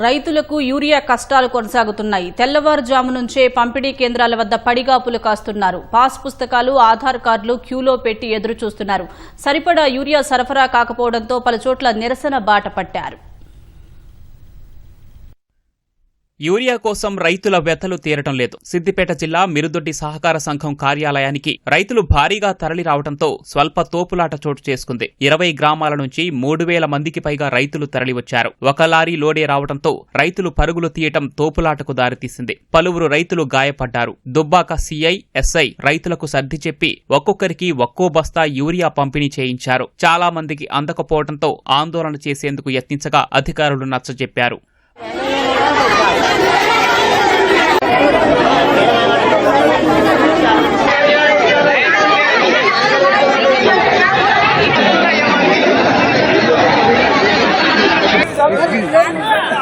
రైతులకు యూరియా కష్టాలు కొనసాగుతున్నాయి. తెల్లవారుజాము నుంచే పంపిణీ కేంద్రాల వద్ద పడిగాపులు కాస్తున్నారు. పాస్ పుస్తకాలు ఆధార్ కార్డులు క్యూలో పెట్టి ఎదురు చూస్తున్నారు సరిపడా యూరియా సరఫరా కాకపోవడంతో పలుచోట్ల నిరసన బాట పట్టారు. యూరియా కోసం రైతుల వ్యతలు తీరటం లేదు. సిద్దిపేట జిల్లా మిరుదొడ్డి సహకార సంఘం కార్యాలయానికి రైతులు భారీగా తరలి రావడంతో స్వల్ప తోపులాట చోటు చేసుకుంది. ఇరవై గ్రామాల నుంచి మూడు వేల మందికి పైగా రైతులు తరలివచ్చారు ఒక లారీ లోడే రావడంతో రైతులు పరుగులు తీయటం తోపులాటకు దారితీసింది. పలువురు రైతులు గాయపడ్డారు. దుబ్బాక సీఐ ఎస్ఐ రైతులకు సర్ది చెప్పి ఒక్కొక్కరికి ఒక్కో బస్తా యూరియా పంపిణీ చేయించారు. చాలా మందికి అందకపోవడంతో ఆందోళన చేసేందుకు యత్నించగా అధికారులు నచ్చజెప్పారు.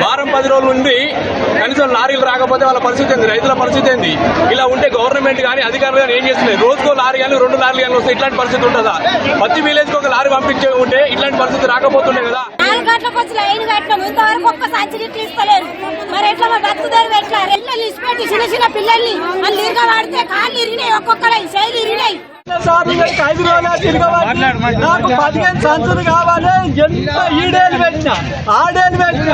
వారం పది రోజుల నుండి కనీసం లారీలు రాకపోతే వాళ్ళ పరిస్థితి ఏంది? రైతుల పరిస్థితి ఏంది? ఇలా ఉంటే గవర్నమెంట్ కానీ అధికారులు కానీ ఏం చేస్తున్నాయి? రోజుకో లారీ కానీ రెండు లారీలు కానీ వస్తే ఇట్లాంటి పరిస్థితి ఉంటుందా? ప్రతి విలేజ్ ఒక లారీ పంపించే ఉంటే ఇట్లాంటి పరిస్థితి రాకపోతుండే కదా? నాలుగు గంటలకు వచ్చి లైన్ కట్టినాం ఇంతవరకు ఒక్క సంచి ఇస్తలేరు మరి ఎట్లా మా బతుకుదారు ఎట్లా? పిల్లల్ని ఇచ్చిపెట్టి చిన్న చిన్న పిల్లల్ని వాళ్ళు ఇరుగా వాడితే కాళ్ళు ఇరిగినాయి ఒక్కొక్కరు శైలి ఇరిగినాయి. సార్లు పెట్టి ఐదు రోజులు నాకు పదిహేను సంచులు కావాలి. ఎంత ఈడేలు పెట్టిన ఆడేలు పెట్టిన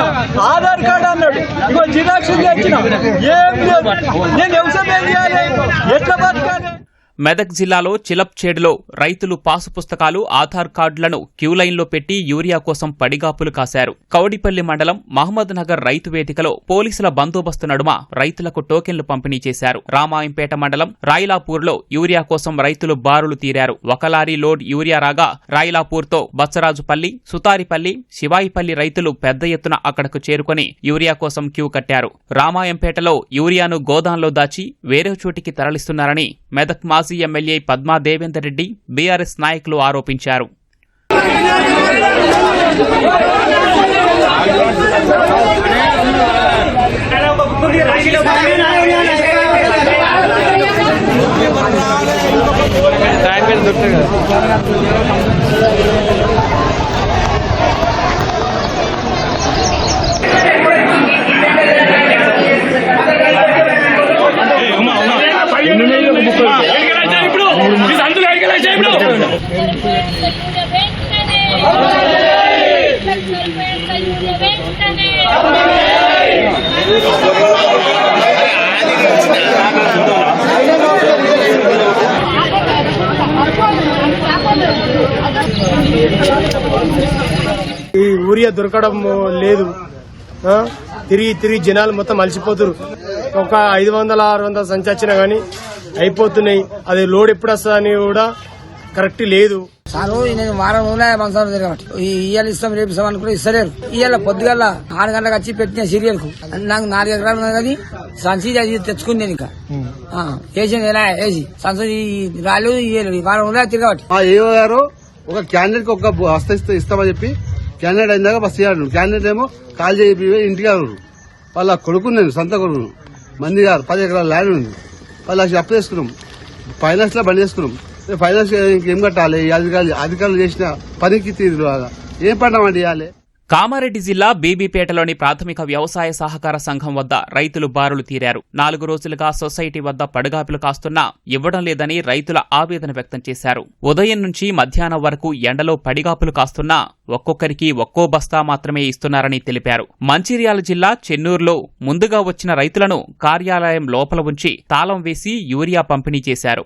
ఆధార్ కార్డు అన్నాడు. ఇగో జిరాక్స్ తెచ్చిన. ఏం లేదు. నేను వ్యవసాయం చేయాలి? ఎట్లా బతకాలి? మెదక్ జిల్లాలో చిలప్చేడులో రైతులు పాసు పుస్తకాలు ఆధార్ కార్డులను క్యూ లైన్లో పెట్టి యూరియా కోసం పడిగాపులు కాశారు. కౌడిపల్లి మండలం మహమ్మద్ నగర్ రైతు వేదికలో పోలీసుల బందోబస్తు నడుమ రైతులకు టోకెన్లు పంపిణీ చేశారు. రామాయంపేట మండలం రాయిలాపూర్లో యూరియా కోసం రైతులు బారులు తీరారు. ఒక లారీ లోడ్ యూరియా రాగా రాయిలాపూర్తో బచ్చరాజుపల్లి సుతారిపల్లి శివాయిపల్లి రైతులు పెద్ద ఎత్తున అక్కడకు చేరుకొని యూరియా కోసం క్యూ కట్టారు. రామాయంపేటలో యూరియాను గోదాంలో దాచి వేరే చోటికి తరలిస్తున్నారని మెదక్ మాజీ ఎమ్మెల్యే పద్మా దేవేందర్ రెడ్డి బీఆర్ఎస్ నాయకులు ఆరోపించారు. ఈ ఊరియా దొరకడం లేదు. తిరిగి తిరిగి జనాలు మొత్తం అలసిపోతురు. ఒక ఐదు వందల ఆరు వందల సంచి వచ్చినా గానీ అయిపోతున్నాయి. అది లోడ్ ఎప్పుడు వస్తుందని కూడా కరెక్ట్ లేదు. సారు నేను వారం రోజులే మనసారం తిరగబట్టి ఇస్తాం రేపు ఇస్తాం అనుకుంటే ఇస్తలేరు. ఇయ్యాల పొద్దుగల ఆరు గంటలకు వచ్చి పెట్టిన సీరియల్కు నాకు నాలుగు ఎకరాలు ఉన్నది కానీ సంచి అది తెచ్చుకుంది నేను ఇంకా. ఆ, వేసింది ఎలా వేసి సంచి రాలేదు ఇయ్యలేదు ఈ వారం రోజులే తిరగబట్టి. ఆ ఏఓ గారు ఒక క్యాండిడేట్కి ఒక వస్త ఇస్తే ఇస్తామని చెప్పి క్యాండిడేట్ అయినాక బస్ ఇవ్వడు క్యాండిడేట్ ఏమో కాల్ చేయి ఇంటికి వాళ్ళ కొడుకు నేను సొంత కొడుకును మంది గారు పది ఎకరాల ల్యాండ్ ఉంది. వాళ్ళు అప్పు చేసుకున్నాం. ఫైనాన్స్లో బండి చేసుకున్నాం. ఫైనాన్స్ కట్టాలి? అధికారులు అధికారులు చేసిన పనికి తీరు ఏం ఇవ్వాలి కామారెడ్డి జిల్లా బీబీపేటలోని ప్రాథమిక వ్యవసాయ సహకార సంఘం వద్ద రైతులు బారులు తీరారు. నాలుగు రోజులుగా సొసైటీ వద్ద పడుగాపులు కాస్తున్నా ఇవ్వడం లేదని రైతుల ఆవేదన వ్యక్తం చేశారు. ఉదయం నుంచి మధ్యాహ్నం వరకు ఎండలో పడిగాపులు కాస్తున్నా ఒక్కొక్కరికి ఒక్కో బస్తా మాత్రమే ఇస్తున్నారని తెలిపారు. మంచిర్యాల జిల్లా చెన్నూరులో ముందుగా వచ్చిన రైతులను కార్యాలయం లోపల ఉంచి తాళం వేసి యూరియా పంపిణీ చేశారు.